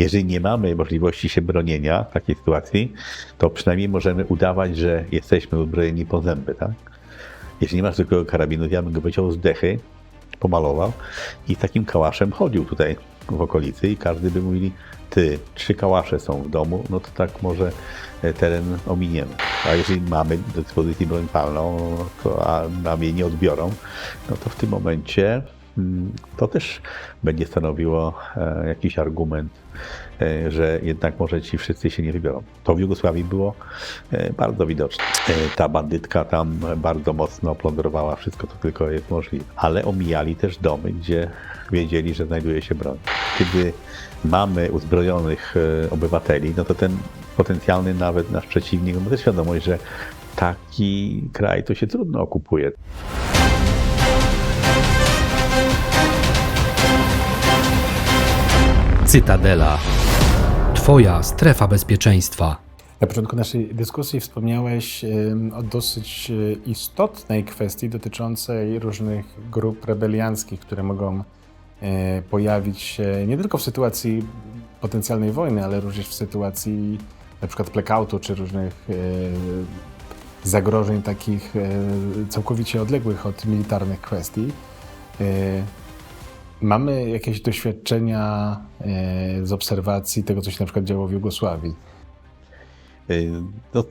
Jeżeli nie mamy możliwości się bronienia w takiej sytuacji, to przynajmniej możemy udawać, że jesteśmy uzbrojeni po zęby, tak? Jeżeli nie masz zwykłego karabinu, ja bym go wyciął z dechy, pomalował i takim kałaszem chodził tutaj w okolicy i każdy by mówili, ty, trzy kałasze są w domu, no to tak może e, teren ominiemy. A jeżeli mamy do dyspozycji broń palną, to, a nam jej nie odbiorą, no to w tym momencie to też będzie stanowiło e, jakiś argument, e, że jednak może ci wszyscy się nie wybiorą. To w Jugosławii było e, bardzo widoczne. Ta bandytka tam bardzo mocno plądrowała wszystko, co tylko jest możliwe. Ale omijali też domy, gdzie wiedzieli, że znajduje się broń. Kiedy mamy uzbrojonych obywateli, no to ten potencjalny nawet nasz przeciwnik ma też świadomość, że taki kraj to się trudno okupuje. Cytadela. Twoja strefa bezpieczeństwa. Na początku naszej dyskusji wspomniałeś o dosyć e, istotnej kwestii dotyczącej różnych grup rebelianckich, które mogą e, pojawić się nie tylko w sytuacji potencjalnej wojny, ale również w sytuacji na przykład blackoutu czy różnych e, zagrożeń takich całkowicie odległych od militarnych kwestii. E, Mamy jakieś doświadczenia e, z obserwacji tego, co się na przykład działo w Jugosławii. Y, No,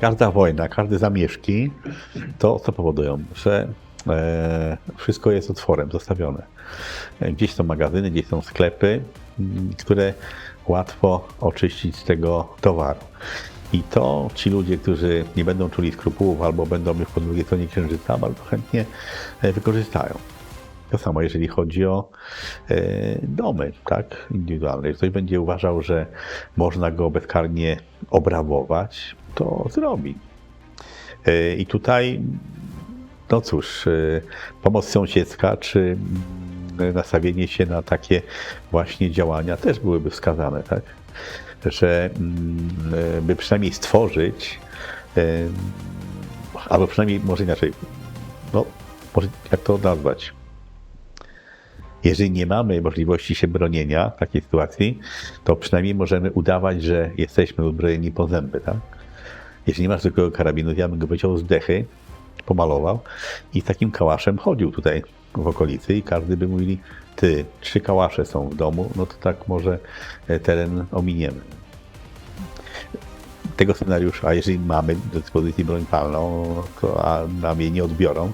każda wojna, każde zamieszki, to co powodują, że e, wszystko jest otworem zostawione. E, Gdzieś są magazyny, gdzieś są sklepy, które łatwo oczyścić z tego towaru. I to ci ludzie, którzy nie będą czuli skrupułów albo będą już po drugiej stronie księżyca, bardzo chętnie e, wykorzystają. To samo, jeżeli chodzi o e, domy, tak, indywidualne. Jeżeli ktoś będzie uważał, że można go bezkarnie obrabować, to zrobi. E, I tutaj, no cóż, e, pomoc sąsiedzka, czy mm, nastawienie się na takie właśnie działania też byłyby wskazane, tak? Że mm, by przynajmniej stworzyć, albo przynajmniej może inaczej, no, może jak to nazwać? Jeżeli nie mamy możliwości się bronienia w takiej sytuacji, to przynajmniej możemy udawać, że jesteśmy uzbrojeni po zęby, tak? Jeżeli nie masz zwykłego karabinu, ja bym go wyciął z dechy, pomalował i takim kałaszem chodził tutaj w okolicy i każdy by mówili, ty, trzy kałasze są w domu, no to tak może e, teren ominiemy. Tego scenariusza, a jeżeli mamy do dyspozycji broń palną, to, a nam jej nie odbiorą,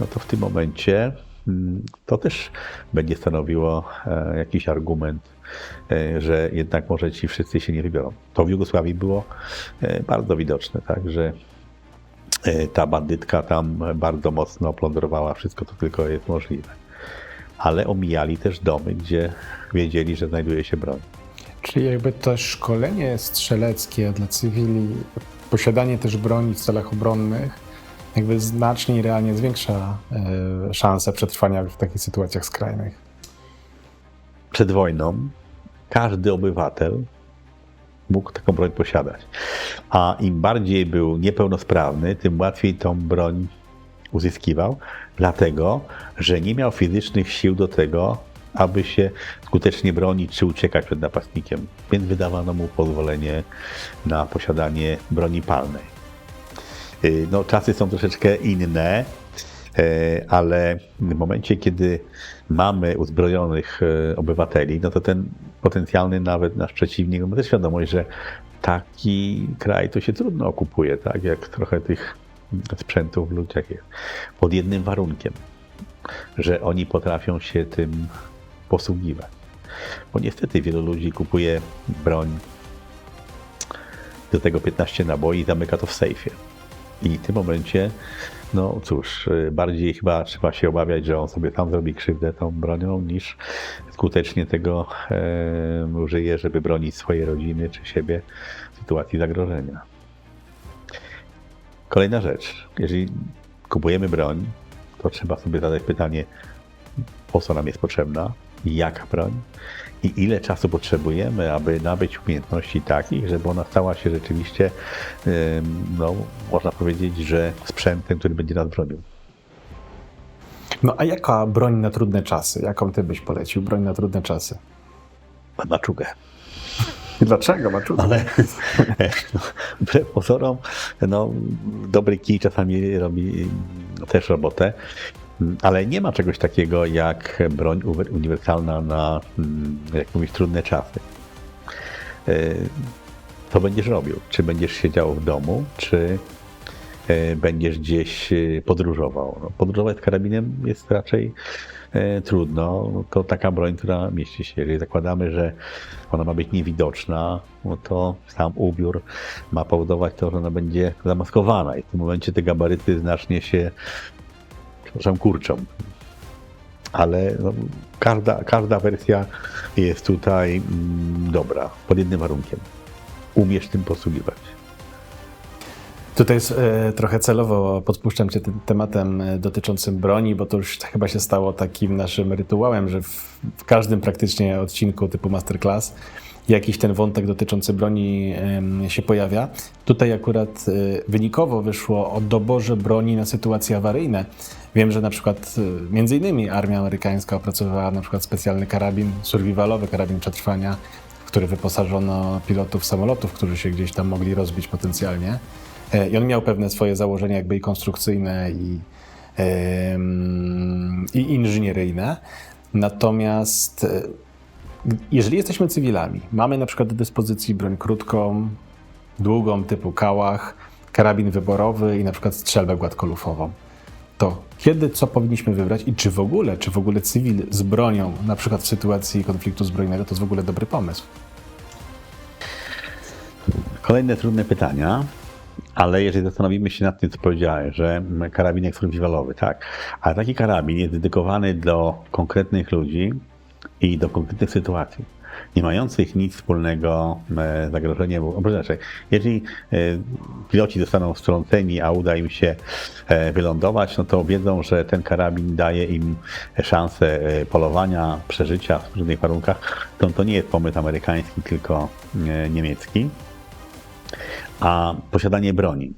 no to w tym momencie to też będzie stanowiło e, jakiś argument, e, że jednak może ci wszyscy się nie wybiorą. To w Jugosławii było e, bardzo widoczne, tak, że ta bandytka tam bardzo mocno plądrowała wszystko, co tylko jest możliwe. Ale omijali też domy, gdzie wiedzieli, że znajduje się broń. Czyli jakby to szkolenie strzeleckie dla cywili, posiadanie też broni w celach obronnych, jakby znacznie i realnie zwiększa e, szanse przetrwania w takich sytuacjach skrajnych. Przed wojną każdy obywatel mógł taką broń posiadać. A im bardziej był niepełnosprawny, tym łatwiej tą broń uzyskiwał, dlatego że nie miał fizycznych sił do tego, aby się skutecznie bronić czy uciekać przed napastnikiem. Więc wydawano mu pozwolenie na posiadanie broni palnej. Y, No, czasy są troszeczkę inne, e, ale w momencie, kiedy mamy uzbrojonych e, obywateli, no to ten potencjalny nawet nasz przeciwnik ma też świadomość, że taki kraj to się trudno okupuje, tak jak trochę tych sprzętów w ludziach jest. Pod jednym warunkiem, że oni potrafią się tym posługiwać. Bo niestety wielu ludzi kupuje broń, do tego 15 naboi i zamyka to w sejfie. I w tym momencie, no cóż, bardziej chyba trzeba się obawiać, że on sobie tam zrobi krzywdę tą bronią, niż skutecznie tego e, użyje, żeby bronić swojej rodziny czy siebie w sytuacji zagrożenia. Kolejna rzecz. Jeżeli kupujemy broń, to trzeba sobie zadać pytanie, po co nam jest potrzebna, jaka broń i ile czasu potrzebujemy, aby nabyć umiejętności takich, żeby ona stała się rzeczywiście, no, można powiedzieć, że sprzętem, który będzie nas bronił. No a jaka broń na trudne czasy? Jaką ty byś polecił broń na trudne czasy? maczugę. Dlaczego, Maczuga? Ale no, wbrew pozorom, no, dobry kij czasami robi też robotę, ale nie ma czegoś takiego jak broń uniwersalna na, mm, jak mówisz, trudne czasy. Y, Co będziesz robił? Czy będziesz siedział w domu, czy y, będziesz gdzieś y, podróżował? No, podróżować z karabinem jest raczej e, trudno. No, To taka broń, która mieści się. Jeżeli zakładamy, że ona ma być niewidoczna, no to sam ubiór ma powodować to, że ona będzie zamaskowana i w tym momencie te gabaryty znacznie się, przepraszam, kurczą. Ale no, każda, każda wersja jest tutaj mm, dobra, pod jednym warunkiem. Umiesz tym posługiwać. Tutaj jest, e, trochę celowo podpuszczam Cię tym tematem e, dotyczącym broni, bo to już chyba się stało takim naszym rytuałem, że w, w każdym praktycznie odcinku typu masterclass jakiś ten wątek dotyczący broni się pojawia. Tutaj akurat e, wynikowo wyszło o doborze broni na sytuacje awaryjne. Wiem, że na przykład e, między innymi armia amerykańska opracowała na przykład specjalny karabin, survivalowy karabin przetrwania, w który wyposażono pilotów samolotów, którzy się gdzieś tam mogli rozbić potencjalnie. E, I on miał pewne swoje założenia, jakby i konstrukcyjne, i, i inżynieryjne. Natomiast jeżeli jesteśmy cywilami, mamy na przykład do dyspozycji broń krótką, długą typu kałach, karabin wyborowy i na przykład strzelbę gładkolufową, to kiedy co powinniśmy wybrać i czy w ogóle, czy w ogóle cywil z bronią, na przykład w sytuacji konfliktu zbrojnego, to jest w ogóle dobry pomysł? Kolejne trudne pytania, ale jeżeli zastanowimy się nad tym, co powiedziałeś, że karabinek survivalowy, tak, ale taki karabin jest dedykowany do konkretnych ludzi i do konkretnych sytuacji, nie mających nic wspólnego e, z zagrożeniem, inaczej, jeżeli e, piloci zostaną wstrąceni, a uda im się e, wylądować, no to wiedzą, że ten karabin daje im szansę polowania, przeżycia w różnych warunkach. To, to nie jest pomysł amerykański, tylko niemiecki a posiadanie broni.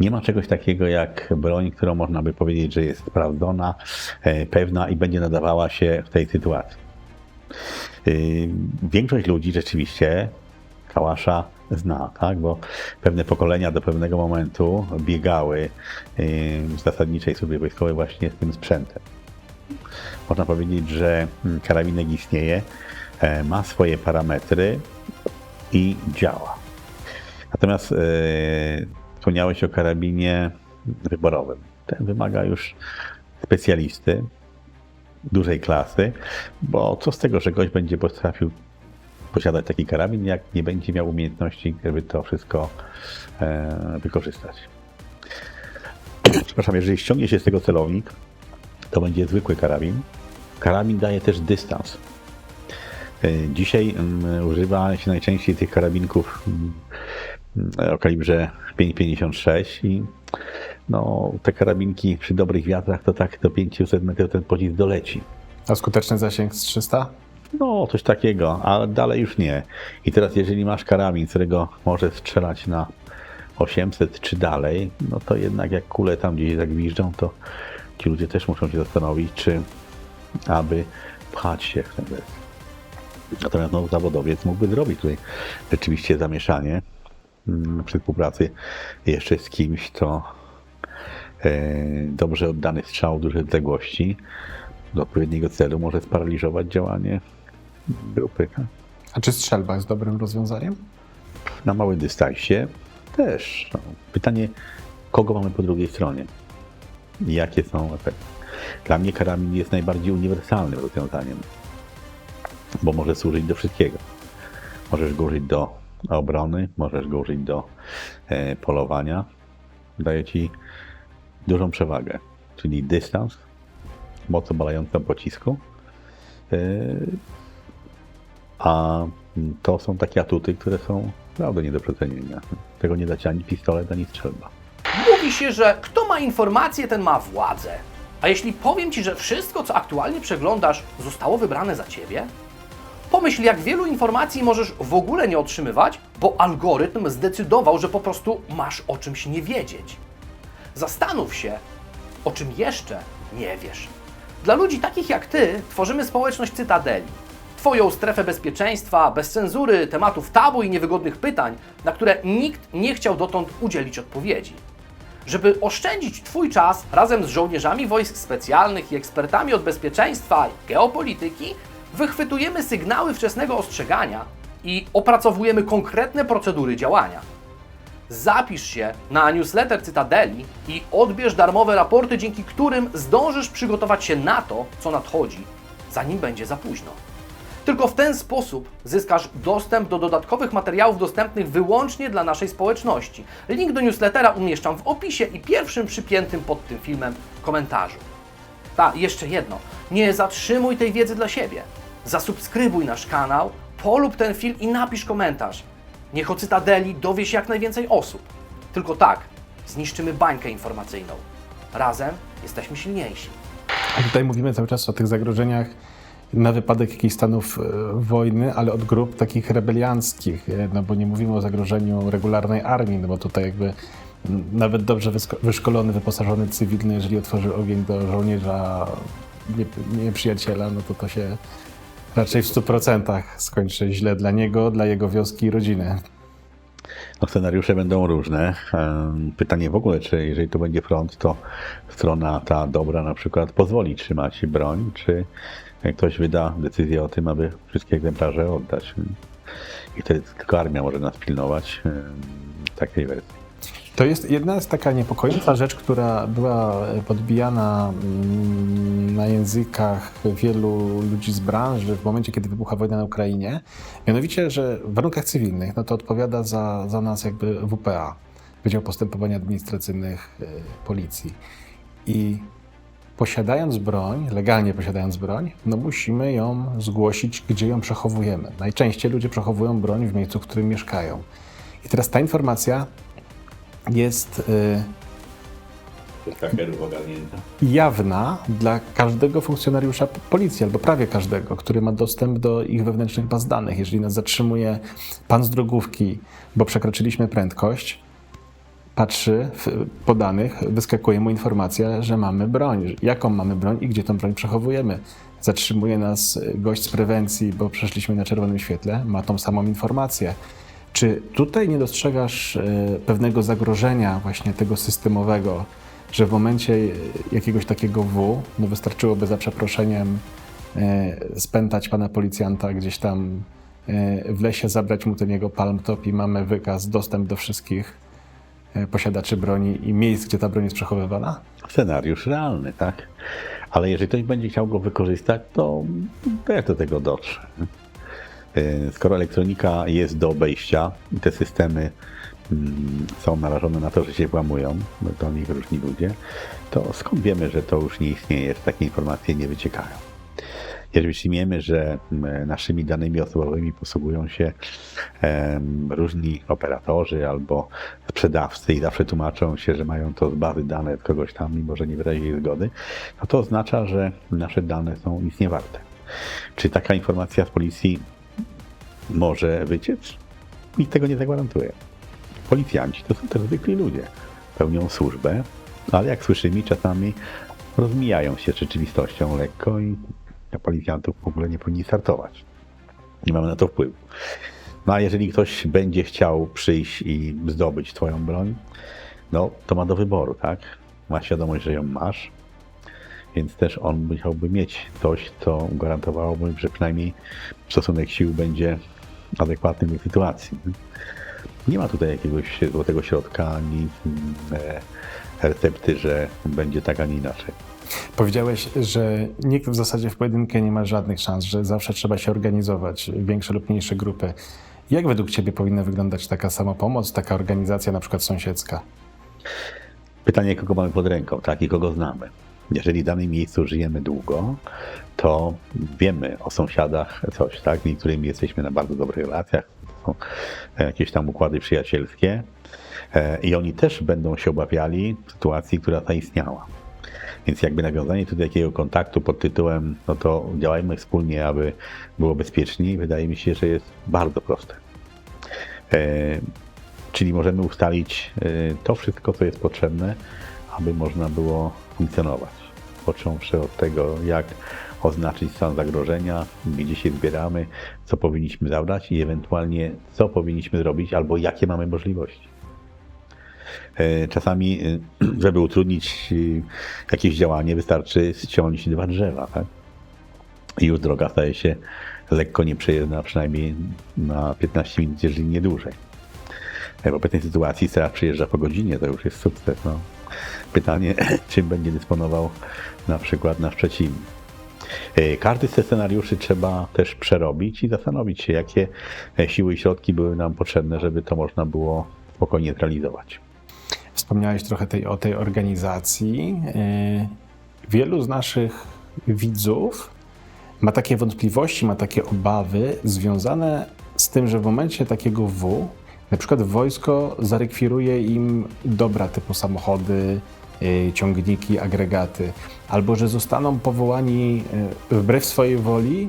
Nie ma czegoś takiego jak broń, którą można by powiedzieć, że jest sprawdzona, e, pewna i będzie nadawała się w tej sytuacji. Y, Większość ludzi rzeczywiście kałasza zna, tak? bo pewne pokolenia do pewnego momentu biegały w zasadniczej służbie wojskowej właśnie z tym sprzętem. Można powiedzieć, że mm, karabinek istnieje, e, ma swoje parametry i działa. Natomiast e, wspomniałeś o karabinie wyborowym. Ten wymaga już specjalisty dużej klasy, bo co z tego, że gość będzie potrafił posiadać taki karabin, jak nie będzie miał umiejętności, żeby to wszystko e, wykorzystać. Przepraszam, jeżeli ściągnie się z tego celownik, to będzie zwykły karabin. Karabin daje też dystans. E, Dzisiaj mm, używa się najczęściej tych karabinków mm, o kalibrze 5,56 i no, te karabinki przy dobrych wiatrach to tak do 500 metrów ten pocisk doleci. A skuteczny zasięg z 300? No, coś takiego, a dalej już nie. I teraz jeżeli masz karabin, którego może strzelać na 800 czy dalej, no to jednak jak kule tam gdzieś zagwiżdżą, to ci ludzie też muszą się zastanowić, czy aby pchać się w ten wersję. Natomiast no, zawodowiec mógłby zrobić tutaj rzeczywiście zamieszanie mm, przy współpracy jeszcze z kimś, kto e, dobrze oddany strzał dużej odległości do odpowiedniego celu może sparaliżować działanie grupy. tak? A czy strzelba jest dobrym rozwiązaniem? Na małym dystansie też. No. Pytanie, kogo mamy po drugiej stronie? I Jakie są efekty? Dla mnie karabin jest najbardziej uniwersalnym rozwiązaniem, bo może służyć do wszystkiego. Możesz go użyć do obrony, możesz go użyć do e, polowania. Daje ci dużą przewagę, czyli dystans, moc obalająca pocisku. E, a to są takie atuty, które są naprawdę nie do przecenienia. Tego nie da ci ani pistolet, ani strzelba. Mówi się, że kto ma informacje, ten ma władzę. A jeśli powiem Ci, że wszystko, co aktualnie przeglądasz, zostało wybrane za Ciebie? Pomyśl, jak wielu informacji możesz w ogóle nie otrzymywać, bo algorytm zdecydował, że po prostu masz o czymś nie wiedzieć. Zastanów się, o czym jeszcze nie wiesz. Dla ludzi takich jak Ty tworzymy społeczność Cytadeli. Twoją strefę bezpieczeństwa, bez cenzury, tematów tabu i niewygodnych pytań, na które nikt nie chciał dotąd udzielić odpowiedzi. Żeby oszczędzić Twój czas razem z żołnierzami wojsk specjalnych i ekspertami od bezpieczeństwa i geopolityki, wychwytujemy sygnały wczesnego ostrzegania i opracowujemy konkretne procedury działania. Zapisz się na newsletter Cytadeli i odbierz darmowe raporty, dzięki którym zdążysz przygotować się na to, co nadchodzi, zanim będzie za późno. Tylko w ten sposób zyskasz dostęp do dodatkowych materiałów dostępnych wyłącznie dla naszej społeczności. Link do newslettera umieszczam w opisie i pierwszym przypiętym pod tym filmem komentarzu. Ta, jeszcze jedno. Nie zatrzymuj tej wiedzy dla siebie. Zasubskrybuj nasz kanał, polub ten film i napisz komentarz. Niech o Cytadeli dowie się jak najwięcej osób. Tylko tak zniszczymy bańkę informacyjną. Razem jesteśmy silniejsi. A tutaj mówimy cały czas o tych zagrożeniach na wypadek jakichś stanów e, wojny, ale od grup takich rebelianckich, e, no bo nie mówimy o zagrożeniu regularnej armii, no bo tutaj jakby nawet dobrze wyszkolony, wyposażony cywilny, jeżeli otworzy ogień do żołnierza nie- nieprzyjaciela, no to to się raczej w 100% skończy źle dla niego, dla jego wioski i rodziny. No, scenariusze będą różne. Pytanie w ogóle, czy jeżeli to będzie front, to strona ta dobra na przykład pozwoli trzymać broń, czy ktoś wyda decyzję o tym, aby wszystkie egzemplarze oddać. I wtedy tylko armia może nas pilnować takiej wersji. To jest jedna z taka niepokojąca rzecz, która była podbijana mm, na językach wielu ludzi z branży w momencie, kiedy wybucha wojna na Ukrainie. Mianowicie, że w warunkach cywilnych no to odpowiada za, za nas jakby WPA, Wydział Postępowań Administracyjnych y, Policji. I posiadając broń, legalnie posiadając broń, no musimy ją zgłosić, gdzie ją przechowujemy. Najczęściej ludzie przechowują broń w miejscu, w którym mieszkają. I teraz ta informacja jest y, jawna dla każdego funkcjonariusza policji, albo prawie każdego, który ma dostęp do ich wewnętrznych baz danych. Jeżeli nas zatrzymuje pan z drogówki, bo przekroczyliśmy prędkość, patrzy w, po danych, wyskakuje mu informacja, że mamy broń, jaką mamy broń i gdzie tą broń przechowujemy. Zatrzymuje nas gość z prewencji, bo przeszliśmy na czerwonym świetle, ma tą samą informację. Czy tutaj nie dostrzegasz e, pewnego zagrożenia właśnie tego systemowego, że w momencie e, jakiegoś takiego W, no wystarczyłoby za przeproszeniem e, spętać pana policjanta gdzieś tam w lesie, zabrać mu ten jego palm top i mamy wykaz, dostęp do wszystkich posiadaczy broni i miejsc, gdzie ta broń jest przechowywana? Scenariusz realny, tak? Ale jeżeli ktoś będzie chciał go wykorzystać, to, jak do tego dotrze? E, Skoro elektronika jest do obejścia i te systemy mm, są narażone na to, że się włamują, bo to nich różni ludzie, to skąd wiemy, że to już nie istnieje, że takie informacje nie wyciekają? Jeżeli przyjmiemy, że mm, naszymi danymi osobowymi posługują się różni operatorzy albo sprzedawcy i zawsze tłumaczą się, że mają to z bazy dane od kogoś tam, mimo że nie wyrazi jej zgody, no to oznacza, że nasze dane są nic nie warte. Czy taka informacja z policji może wyciec? Nikt tego nie zagwarantuje. Policjanci to są też zwykli ludzie. Pełnią służbę, ale jak słyszymy, czasami rozmijają się z rzeczywistością lekko i policjantów w ogóle nie powinni startować. Nie mamy na to wpływu. No a jeżeli ktoś będzie chciał przyjść i zdobyć twoją broń, no to ma do wyboru, tak? Ma świadomość, że ją masz, więc też on musiałby mieć coś, co gwarantowałoby, że przynajmniej stosunek sił będzie adekwatny do sytuacji. Nie ma tutaj jakiegoś złotego środka ani e, recepty, że będzie tak, a nie inaczej. Powiedziałeś, że nikt w zasadzie w pojedynkę nie ma żadnych szans, że zawsze trzeba się organizować, większe lub mniejsze grupy. Jak według Ciebie powinna wyglądać taka samopomoc, taka organizacja na przykład sąsiedzka? Pytanie, kogo mamy pod ręką, tak, i kogo znamy. Jeżeli w danym miejscu żyjemy długo, to wiemy o sąsiadach coś, tak? Niektórymi jesteśmy na bardzo dobrych relacjach, są jakieś tam układy przyjacielskie e, i oni też będą się obawiali sytuacji, która zaistniała. Więc jakby nawiązanie tutaj takiego kontaktu pod tytułem, no to działajmy wspólnie, aby było bezpieczniej, wydaje mi się, że jest bardzo proste. E, Czyli możemy ustalić e, to wszystko, co jest potrzebne, aby można było funkcjonować. Począwszy od tego, jak oznaczyć stan zagrożenia, gdzie się zbieramy, co powinniśmy zabrać i ewentualnie co powinniśmy zrobić albo jakie mamy możliwości. E, Czasami, e, żeby utrudnić e, jakieś działanie, wystarczy ściąć dwa drzewa, tak? I już droga staje się lekko nieprzejezdna, przynajmniej na 15 minut, jeżeli nie dłużej. W obecnej sytuacji straż przyjeżdża po godzinie, to już jest sukces. No. Pytanie, czym będzie dysponował na przykład nasz przeciwnik. E, Każdy z tych scenariuszy trzeba też przerobić i zastanowić się, jakie e, siły i środki były nam potrzebne, żeby to można było spokojnie zrealizować. Wspomniałeś trochę tej, o tej organizacji. Yy, Wielu z naszych widzów ma takie wątpliwości, ma takie obawy związane z tym, że w momencie takiego W, na przykład wojsko zarekwiruje im dobra typu samochody, ciągniki, agregaty, albo że zostaną powołani yy, wbrew swojej woli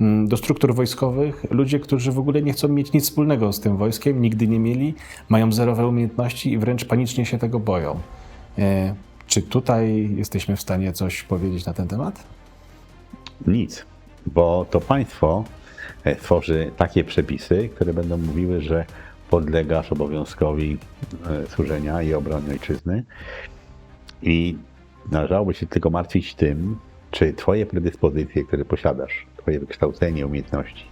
mm, do struktur wojskowych ludzie, którzy w ogóle nie chcą mieć nic wspólnego z tym wojskiem, nigdy nie mieli, mają zerowe umiejętności i wręcz panicznie się tego boją. E, Czy tutaj jesteśmy w stanie coś powiedzieć na ten temat? Nic, bo to państwo e, tworzy takie przepisy, które będą mówiły, że podlegasz obowiązkowi e, służenia i obrony ojczyzny i należałoby się tylko martwić tym, czy twoje predyspozycje, które posiadasz, twoje wykształcenie, umiejętności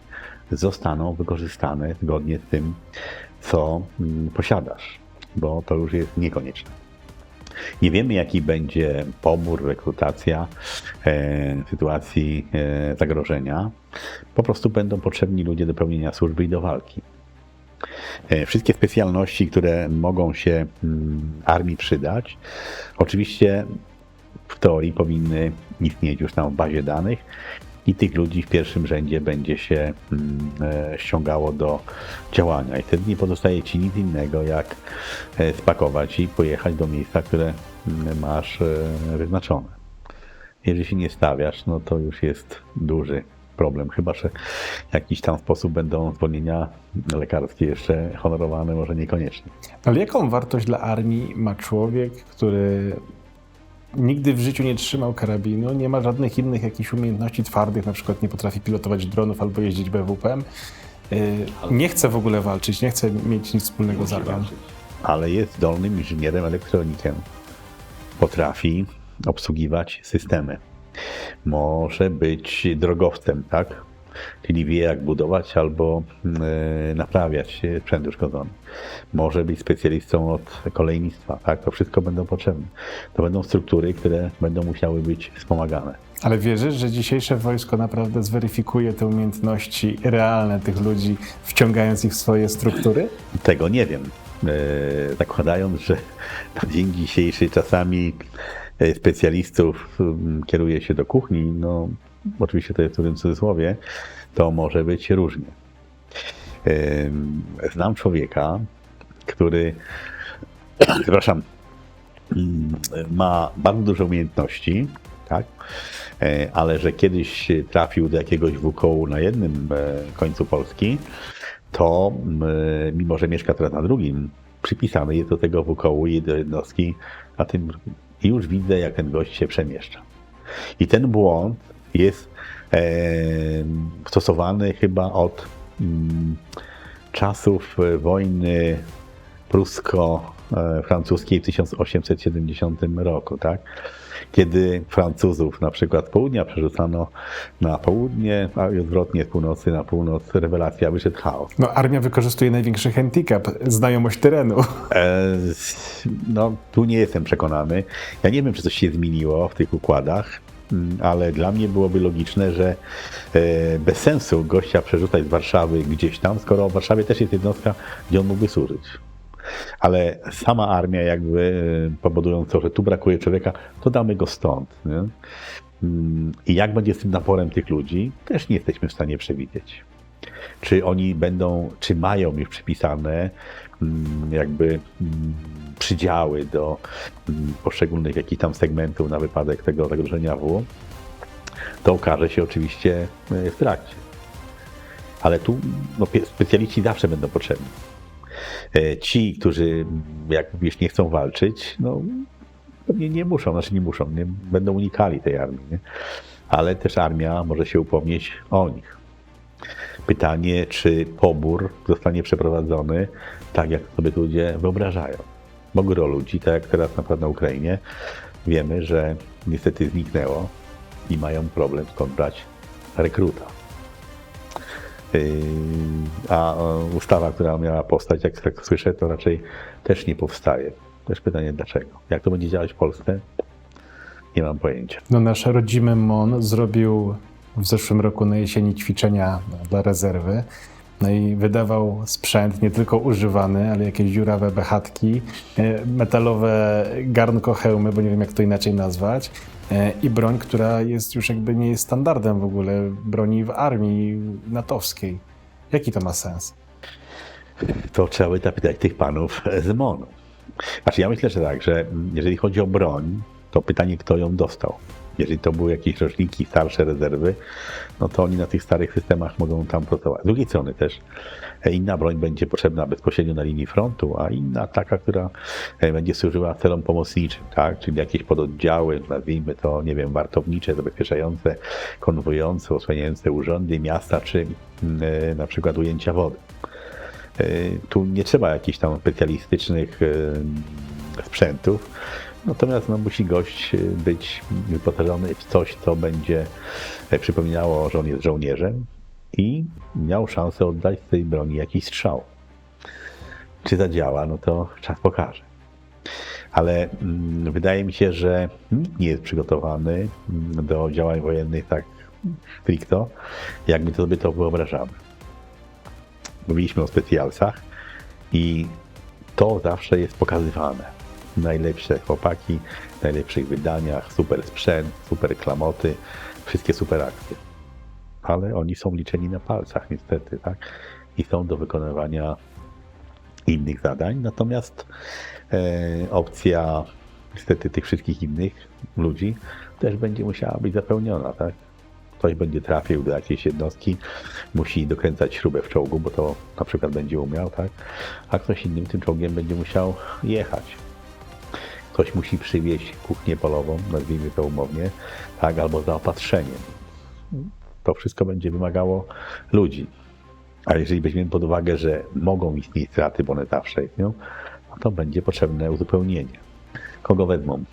zostaną wykorzystane zgodnie z tym, co mm, posiadasz, bo to już jest niekonieczne. Nie wiemy, jaki będzie pobór, rekrutacja e, sytuacji e, zagrożenia. Po prostu będą potrzebni ludzie do pełnienia służby i do walki. E, Wszystkie specjalności, które mogą się mm, armii przydać, oczywiście w teorii powinny istnieć już w bazie danych i tych ludzi w pierwszym rzędzie będzie się mm, e, ściągało do działania. I wtedy nie pozostaje ci nic innego, jak e, spakować i pojechać do miejsca, które mm, masz wyznaczone. Jeżeli się nie stawiasz, no to już jest duży problem, chyba że w jakiś tam sposób będą zwolnienia lekarskie jeszcze honorowane, może niekoniecznie. Ale jaką wartość dla armii ma człowiek, który nigdy w życiu nie trzymał karabinu, nie ma żadnych innych jakichś umiejętności twardych, na przykład nie potrafi pilotować dronów albo jeździć BWP, y, nie chce w ogóle walczyć, nie chce mieć nic wspólnego z armią. ale jest zdolnym inżynierem elektronikiem. Potrafi obsługiwać systemy. Może być drogowcem, tak? Czyli wie, jak budować albo e, naprawiać sprzęt uszkodzony. Może być specjalistą od kolejnictwa, tak? To wszystko będą potrzebne. To będą struktury, które będą musiały być wspomagane. Ale wierzysz, że dzisiejsze wojsko naprawdę zweryfikuje te umiejętności realne tych ludzi, wciągając ich w swoje struktury? Tego nie wiem. E, zakładając, że na dzień dzisiejszy czasami specjalistów m, kieruje się do kuchni, no oczywiście to jest w cudzysłowie, to może być różnie. Znam człowieka, który, przepraszam, mm, ma bardzo duże umiejętności, tak? E, ale że kiedyś trafił do jakiegoś WKU na jednym e, końcu Polski, to m, mimo, że mieszka teraz na drugim, przypisany jest do tego WKU i do jednostki na tym i już widzę, jak ten gość się przemieszcza. I ten błąd jest e, stosowany chyba od mm, czasów e, wojny prusko-francuskiej w 1870 roku, tak? Kiedy Francuzów na przykład z południa przerzucano na południe, a i odwrotnie z północy na północ, rewelacja, wyszedł chaos. No, armia wykorzystuje największy handicap, znajomość terenu. E, no, tu nie jestem przekonany. Ja nie wiem, czy coś się zmieniło w tych układach, mm, ale dla mnie byłoby logiczne, że e, bez sensu gościa przerzucać z Warszawy gdzieś tam, skoro w Warszawie też jest jednostka, gdzie on mógłby służyć. Ale sama armia jakby e, powodując to, że tu brakuje człowieka, to damy go stąd. Nie? Mm, I jak będzie z tym naporem tych ludzi, też nie jesteśmy w stanie przewidzieć czy oni będą, czy mają już przypisane mm, jakby mm, przydziały do poszczególnych jakichś tam segmentów na wypadek tego zagrożenia W, to okaże się oczywiście e, w trakcie. Ale tu no, specjaliści zawsze będą potrzebni. E, Ci, którzy, jak mówisz, nie chcą walczyć, no pewnie nie muszą, znaczy nie muszą, nie, będą unikali tej armii. Nie? ale też armia może się upomnieć o nich. Pytanie, czy pobór zostanie przeprowadzony tak, jak sobie ludzie wyobrażają. Bo gro ludzi, tak jak teraz na przykład na Ukrainie, wiemy, że niestety zniknęło i mają problem skąd brać rekruta. Yy, A ustawa, która miała powstać, jak tak słyszę, to raczej też nie powstaje. Też pytanie dlaczego. Jak to będzie działać w Polsce? Nie mam pojęcia. No, nasz rodzimy MON zrobił w zeszłym roku na jesieni ćwiczenia dla rezerwy. No i wydawał sprzęt nie tylko używany, ale jakieś dziurawe bechatki, e, metalowe garnko hełmy, bo nie wiem jak to inaczej nazwać, e, i broń, która jest już jakby nie jest standardem w ogóle broni w armii natowskiej. Jaki to ma sens? To trzeba by zapytać tych panów z MON-u. Znaczy ja myślę, że tak, że jeżeli chodzi o broń, to pytanie, kto ją dostał. Jeżeli to były jakieś roczniki, starsze rezerwy, no to oni na tych starych systemach mogą tam pracować. Z drugiej strony też e, inna broń będzie potrzebna bezpośrednio na linii frontu, a inna taka, która e, będzie służyła celom pomocniczym, tak? Czyli jakieś pododdziały, nazwijmy to, nie wiem, wartownicze, zabezpieczające, konwojujące, osłaniające urządy, miasta, czy e, na przykład ujęcia wody. E, Tu nie trzeba jakichś tam specjalistycznych e, sprzętów, natomiast no, musi gość e, być wyposażony w coś, co będzie e, przypominało, że on jest żołnierzem i miał szansę oddać z tej broni jakiś strzał. Czy zadziała, no to czas pokaże. Ale mm, wydaje mi się, że nikt nie jest przygotowany mm, do działań wojennych tak stricto, jak my sobie to wyobrażamy mówiliśmy o specjalsach i to zawsze jest pokazywane. Najlepsze chłopaki, w najlepszych wydaniach, super sprzęt, super klamoty, wszystkie super akcje. Ale oni są liczeni na palcach niestety, tak? I są do wykonywania innych zadań. Natomiast e, opcja niestety tych wszystkich innych ludzi też będzie musiała być zapełniona, tak? Ktoś będzie trafił do jakiejś jednostki, musi dokręcać śrubę w czołgu, bo to na przykład będzie umiał, tak? A ktoś innym tym czołgiem będzie musiał jechać. Ktoś musi przywieźć kuchnię polową, nazwijmy to umownie, tak? Albo zaopatrzenie. To wszystko będzie wymagało ludzi. A jeżeli weźmiemy pod uwagę, że mogą istnieć straty, bo one zawsze istnieją, no to będzie potrzebne uzupełnienie. Kogo wezmą?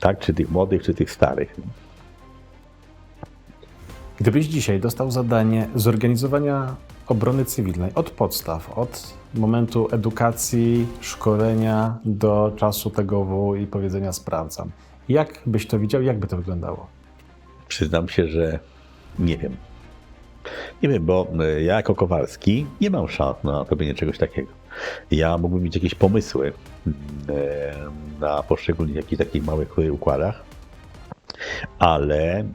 Tak? Czy tych młodych, czy tych starych? Gdybyś dzisiaj dostał zadanie zorganizowania obrony cywilnej od podstaw, od momentu edukacji, szkolenia do czasu tego i powiedzenia sprawdzam. Jak byś to widział, jak by to wyglądało? Przyznam się, że nie wiem. Nie wiem, bo e, ja jako Kowalski nie mam szans na robienie czegoś takiego. Ja mógłbym mieć jakieś pomysły mm, e, na poszczególnych jakichś takich małych e, układach, ale mm,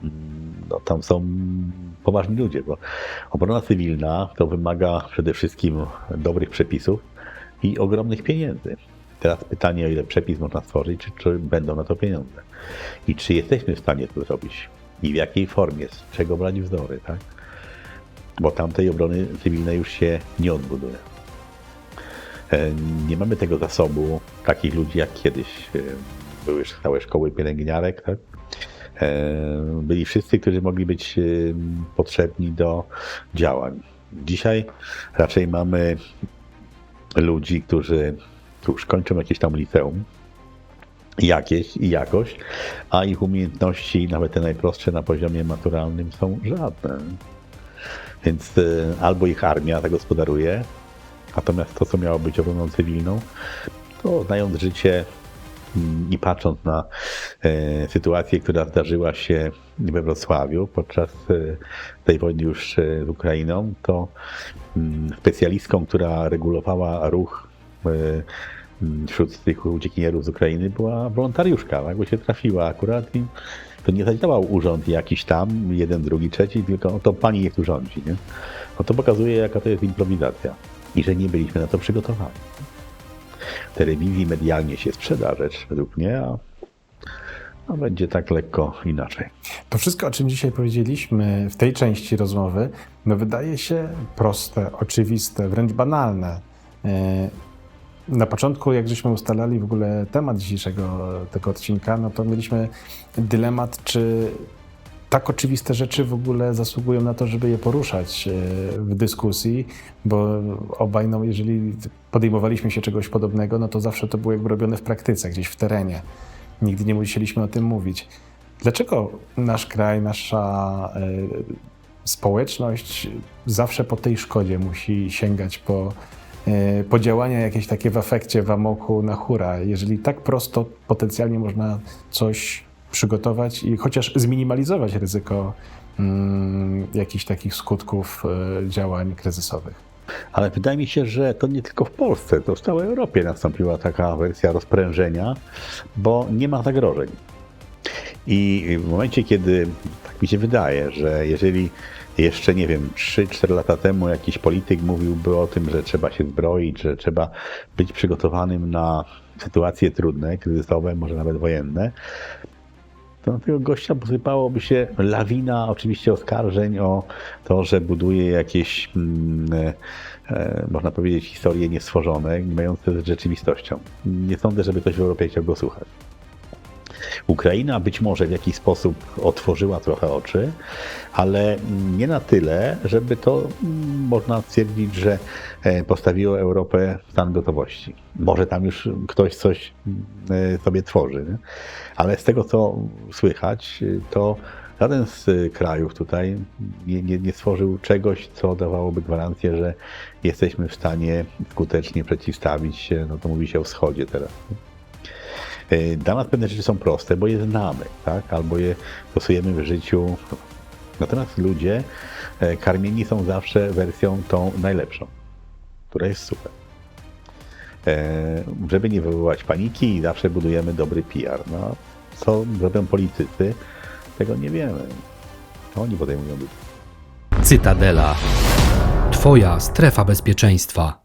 no, tam są poważni ludzie, bo obrona cywilna to wymaga przede wszystkim dobrych przepisów i ogromnych pieniędzy. Teraz pytanie, o ile przepis można stworzyć, czy, czy będą na to pieniądze. I czy jesteśmy w stanie to zrobić? I w jakiej formie? Z czego brać wzory, tak? Bo tamtej obrony cywilnej już się nie odbuduje. E, Nie mamy tego zasobu takich ludzi jak kiedyś. e, Były całe szkoły pielęgniarek, tak? E, Byli wszyscy, którzy mogli być e, potrzebni do działań. Dzisiaj raczej mamy ludzi, którzy już kończą jakieś tam liceum, jakieś i jakość, a ich umiejętności, nawet te najprostsze na poziomie maturalnym, są żadne. Więc y, albo ich armia zagospodaruje, natomiast to, co miało być obroną cywilną, to znając życie i patrząc na e, sytuację, która zdarzyła się we Wrocławiu podczas e, tej wojny już e, z Ukrainą, to mm, specjalistką, która regulowała ruch mm, wśród tych uciekinierów z Ukrainy była wolontariuszka, tak, bo się trafiła akurat i to nie zadziałał urząd jakiś tam, jeden, drugi, trzeci, tylko to pani niech tu rządzi, nie? No to pokazuje, jaka to jest improwizacja i że nie byliśmy na to przygotowani. Telewizji medialnie się sprzeda rzecz, według mnie, a, a będzie tak lekko inaczej. To wszystko, o czym dzisiaj powiedzieliśmy w tej części rozmowy, no wydaje się proste, oczywiste, wręcz banalne. E, Na początku, jak żeśmy ustalali w ogóle temat dzisiejszego tego odcinka, no to mieliśmy dylemat, czy tak oczywiste rzeczy w ogóle zasługują na to, żeby je poruszać e, w dyskusji, bo obaj, no, jeżeli podejmowaliśmy się czegoś podobnego, no to zawsze to było jakby robione w praktyce, gdzieś w terenie. Nigdy nie musieliśmy o tym mówić. Dlaczego nasz kraj, nasza e, społeczność zawsze po tej szkodzie musi sięgać po, e, po działania jakieś takie w efekcie, w amoku na hura, jeżeli tak prosto potencjalnie można coś przygotować i chociaż zminimalizować ryzyko mm, jakichś takich skutków e, działań kryzysowych. Ale wydaje mi się, że to nie tylko w Polsce, to w całej Europie nastąpiła taka wersja rozprężenia, bo nie ma zagrożeń. I w momencie, kiedy tak mi się wydaje, że jeżeli jeszcze, nie wiem, 3-4 lata temu jakiś polityk mówiłby o tym, że trzeba się zbroić, że trzeba być przygotowanym na sytuacje trudne, kryzysowe, może nawet wojenne, to na tego gościa posypałoby się lawina oczywiście oskarżeń o to, że buduje jakieś, mm, e, e, można powiedzieć, historie niestworzone, nie mające z rzeczywistością. Nie sądzę, żeby ktoś w Europie chciał go słuchać. Ukraina być może w jakiś sposób otworzyła trochę oczy, ale nie na tyle, żeby to mm, można stwierdzić, że e, postawiło Europę w stan gotowości. Może tam już ktoś coś e, sobie tworzy, nie? ale z tego co słychać, to żaden z e, krajów tutaj nie, nie, nie stworzył czegoś, co dawałoby gwarancję, że jesteśmy w stanie skutecznie przeciwstawić się, no to mówi się o wschodzie teraz. E, Dla nas pewne rzeczy są proste, bo je znamy, tak? albo je stosujemy w życiu. Natomiast ludzie e, karmieni są zawsze wersją tą najlepszą, która jest super. E, Żeby nie wywołać paniki, zawsze budujemy dobry PR. No, co robią politycy, tego nie wiemy. To oni podejmują decyzje. Cytadela. Twoja strefa bezpieczeństwa.